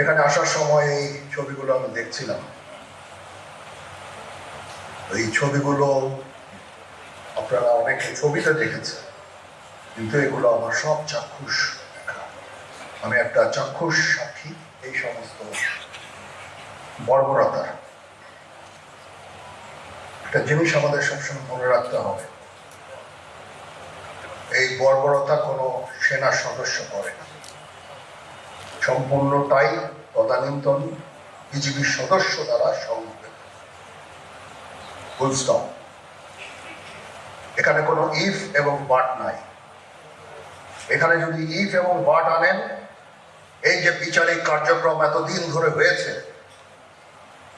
এখানে আসার সময় এই ছবিগুলো আমি দেখছিলাম। এই ছবিগুলো আপনারা অনেকে ছবিতে দেখেছেন, কিন্তু এগুলো আমার সব চাক্ষুষ। আমি একটা চাক্ষুষ সাক্ষী, এই সমস্ত বর্বরতার। একটা জিনিস আমাদের সবসময় মনে রাখতে হবে, এই বর্বরতা কোনো সেনা সদস্য করে না। সম্পূর্ণটাই তদানীন্তন বিজিবির সদস্য দ্বারা সংঘটিত এখানে কোনো ইফ এবং বাট নাই। এখানে যদি ইফ এবং বাট আনেন, এই যে বিচারিক কার্যক্রম এতদিন ধরে হয়েছে,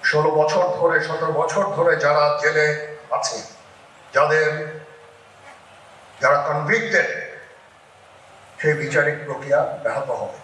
ষোলো বছর ধরে, সতেরো বছর ধরে যারা জেলে আছে, যাদের, যারা কনভিক্টেড সেই বিচারিক প্রক্রিয়া ব্যাহত হবে।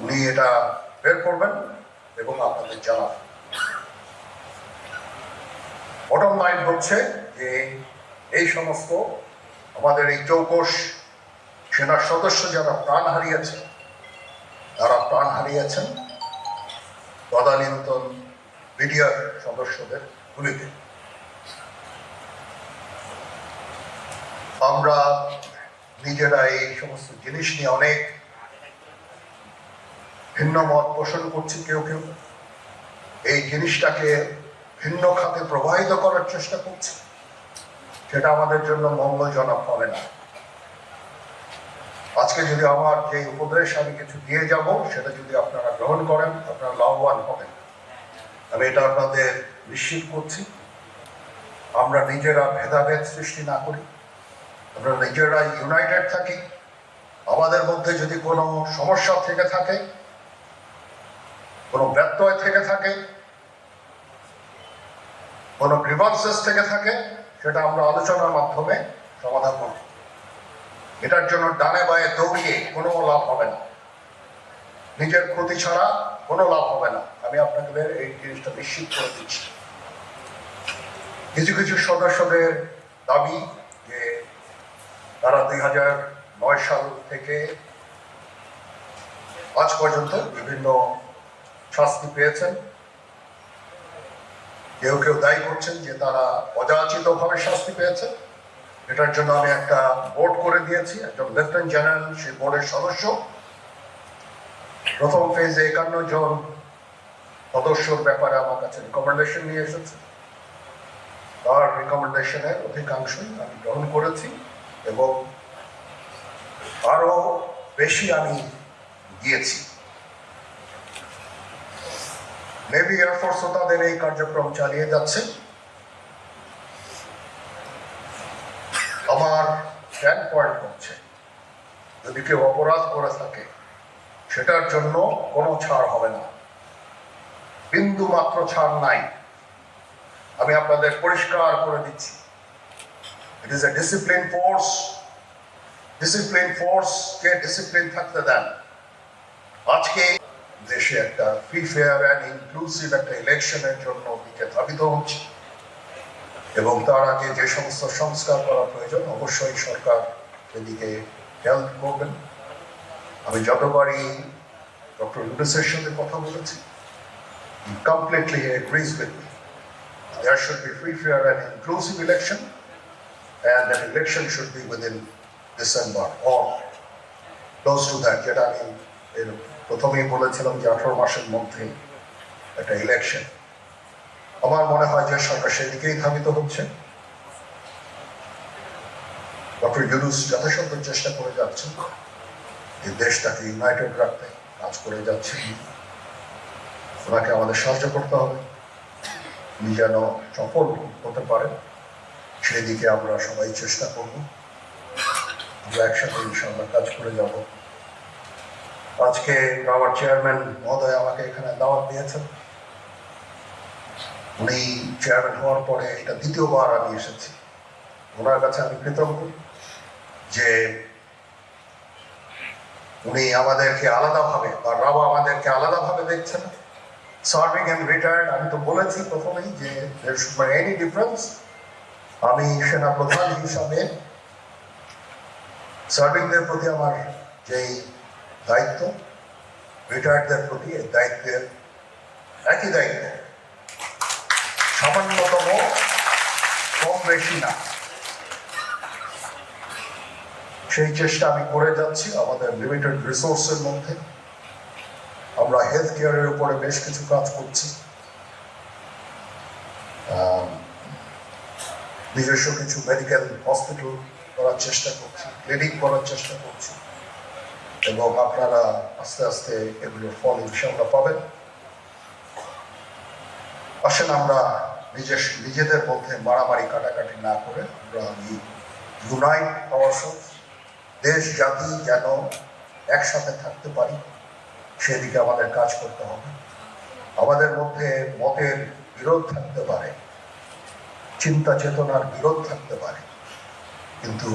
উনি এটা বের করবেন এবং আপনাদের জানাবেন। বটম লাইন হচ্ছে যে এই সমস্ত আমাদের এই চৌকস সেনার সদস্য যারা প্রাণ হারিয়েছে তারা প্রাণ হারিয়েছেন তদানীন্তন মিডিয়ার সদস্যদের গুলিতে। আমরা নিজেরা এই সমস্ত জিনিস নিয়ে অনেক ভিন্ন মত পোষণ করছি কেউ কেউ। এই জিনিসটাকে ভিন্ন খাতে প্রবাহিত করার চেষ্টা করছে। সেটা আমাদের জন্য মঙ্গলজনক হবে না। আজকে যদি আমার যে উপদেশ আমি কিছু দিয়ে যাব, সেটা যদি আপনারা গ্রহণ করেন, আপনারা লাভবান হবেন। আমি এটা আপনাদের নিশ্চিত করছি। আমরা নিজেরা ভেদাভেদ সৃষ্টি না করি। আমরা নিজেরা ইউনাইটেড থাকি। আমাদের মধ্যে যদি কোনো সমস্যা থেকে থাকে কোনো ব্যত্যয় থেকে থাকে, কোনো গ্রিভান্সেস থেকে থাকে, সেটা আমরা আলোচনার মাধ্যমে সমাধান করব। এটার জন্য ডানে বায়ে দৌড়িয়ে কোনো লাভ হবে না। নিজের ক্ষতি ছাড়া কোনো লাভ হবে না। আমি আপনাদের এই জিনিসটা নিশ্চিত করে দিচ্ছি। কিছু কিছু সদস্যদের দাবি যে তারা দুই হাজার নয় সাল থেকে আজ পর্যন্ত বিভিন্ন শাস্তি পেয়েছেন। কেউ কেউ দায়ী করছেন যে তারা অযাচিত ভাবে শাস্তি পেয়েছে। এটার জন্য আমি একটা বোর্ড করে দিয়েছি। একজন লেফটেন্যান্ট জেনারেল সেই বোর্ডের সদস্য। প্রথম ফেজে একান্ন জন সদস্যর ব্যাপারে আমার কাছে রিকমেন্ডেশন নিয়ে এসেছে। তার রিকমেন্ডেশনের অধিকাংশই আমি গ্রহণ করেছি এবং আরও বেশি আমি দিয়েছি নেভি এয়ারফোর্সও তাদের এই কার্যক্রম চালিয়ে যাচ্ছে। আমার স্ট্যান্ড পয়েন্ট হচ্ছে, যদি কেউ অপরাধ করে থাকে, সেটার জন্য কোনো ছাড় হবে না। বিন্দু মাত্র ছাড় নাই। আমি আপনাদের পরিষ্কার করে দিচ্ছি। It is a discipline force discipline ফোর্সকে discipline থাকতে দেন। আজকে দেশে একটা ফ্রি ফেয়ার অ্যান্ড ইনক্লুসিভ একটা ইলেকশনের জন্য দিকে ধাবিত হচ্ছে। এবং তার আগে যে সমস্ত সংস্কার করা প্রয়োজন অবশ্যই সরকার এদিকে হেল্প করবেন। আমি যতবারই ডক্টর ইউনুসের সাথে কথা বলেছি completely agrees with me there should be free, fair and inclusive election and that election should be within December to that যেটা আমি এর প্রথমেই বলেছিলাম যে আঠারো মাসের মধ্যে একটা ইলেকশন আমার মনে হয় যে সরকার সেদিকেই ধাবিত হচ্ছে। ডক্টর ইউনুস যথাসাধ্য চেষ্টা করে যাচ্ছেন এই দেশটাকে ইউনাইটেড রাখতে, কাজ করে যাচ্ছেন। ওনাকে আমাদের সাহায্য করতে হবে। উনি যেন সফল হতে পারে সেদিকে আমরা সবাই চেষ্টা করব। আমরা একসাথে ইনশাআল্লাহ কাজ করে যাব। আজকে আমার চেয়ারম্যান মহোদয় আমাকে এখানে দাওয়াত দিয়েছেন। উনি চেয়ারম্যান হওয়ার পরে এটা দ্বিতীয়বার আমি এসেছি। ওনার কাছে আমি কৃতজ্ঞ যে উনি আমাদেরকে আলাদাভাবে বা রাও আমাদেরকে আলাদাভাবে দেখছেন। সার্ভিং অ্যান্ড রিটায়ার্ড আমি তো বলেছি প্রথমেই যে এনি ডিফারেন্স আমি সেনা প্রধান হিসাবে সার্ভিংদের প্রতি আমার যেই দায়িত্ব রিটায়ার্ডদের প্রতি দায়িত্বের একই দায়িত্ব। সামান্যতম, কম বেশি না। সেই চেষ্টা আমি করে যাচ্ছি আমাদের লিমিটেড রিসোর্সের মধ্যে। আমরা হেলথ কেয়ারের উপরে বেশ কিছু কাজ করছি। নিজস্ব কিছু মেডিকেল হসপিটাল করার চেষ্টা করছি ক্লিনিক করার চেষ্টা করছি। এবং আপনারা আস্তে আস্তে এগুলোর ফল ইনশাল্লাহ পাবেন। আসেন আমরা নিজের, নিজেদের মধ্যে মারামারি কাটাকাটি না করে আমরা ইউনাইট আওয়ারসেলস দেশ, জাতি যেন একসাথে থাকতে পারি, সেদিকে আমাদের কাজ করতে হবে। আমাদের মধ্যে মতের বিরোধ থাকতে পারে, চিন্তা চেতনার বিরোধ থাকতে পারে, কিন্তু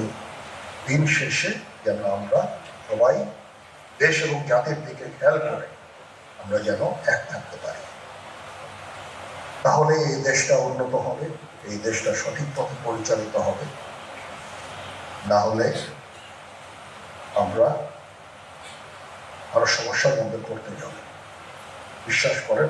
দিন শেষে যেন আমরা সবাই দেশ এবং জাতির দিকে খেয়াল করে আমরা যেন এক থাকতে পারি। তাহলে এই দেশটা উন্নত হবে, এই দেশটা সঠিক পথে পরিচালিত হবে। না হলে আমরা আরও সমস্যার মধ্যে করতে যাব। বিশ্বাস করেন